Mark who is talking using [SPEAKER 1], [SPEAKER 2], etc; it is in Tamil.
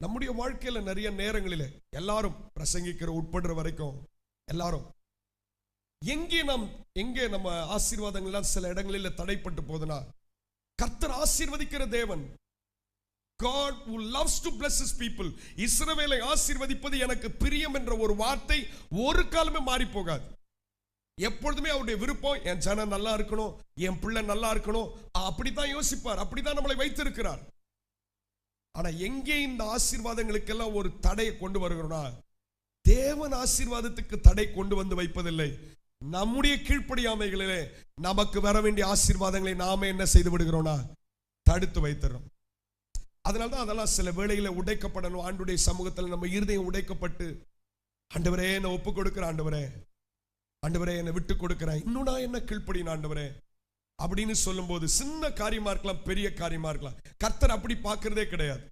[SPEAKER 1] நம்முடைய வாழ்க்கையில நிறைய நேரங்களில எல்லாரும் பிரசங்கிக்கிற உட்படுற வரைக்கும் எல்லாரும் எங்கே நாம் எங்கே நம்ம ஆசீர்வாதங்கள்லாம் சில இடங்களில் தடைப்பட்டு போதுனா கர்த்தர் ஆசீர்வதிக்கிற தேவன் God who loves to bless his people இஸ்ரவேலை ஆசீர்வதிப்பது எனக்கு பிரியம் என்ற ஒரு வார்த்தை ஒரு காலமே மாறி போகாது எப்பொழுதுமே அவருடைய விருப்பம் என் ஜனம் நல்லா இருக்கணும் என் பிள்ளை நல்லா இருக்கணும் அப்படித்தான் யோசிப்பார் அப்படித்தான் நம்மளை வைத்திருக்கிறார். ஆனா எங்கே இந்த ஆசீர்வாதங்களுக்கெல்லாம் ஒரு தடையை கொண்டு வருகிறோம்னா தேவன் ஆசீர்வாதத்துக்கு தடை கொண்டு வந்து வைப்பதில்லை. நம்முடைய கீழ்ப்படியாமைகளிலே நமக்கு வர வேண்டிய ஆசீர்வாதங்களை நாம என்ன செய்து விடுகிறோம்னா தடுத்து வைத்துறோம். அதனால தான் அதெல்லாம் சில வேளையில உடைக்கப்படணும். ஆண்டுடைய சமூகத்தில் நம்ம இருதயம் உடைக்கப்பட்டு ஆண்டவரே என்னை ஒப்பு கொடுக்குற ஆண்டவரே ஆண்டவரே என்னை விட்டு கொடுக்குறேன் இன்னும் நான் என்ன கீழ்ப்படின ஆண்டவரே? அப்படின்னு சொல்லும்போது சின்ன காரியமா இருக்கலாம் பெரிய காரியமா இருக்கலாம். கர்த்தர் அப்படி பார்க்கறதே கிடையாது.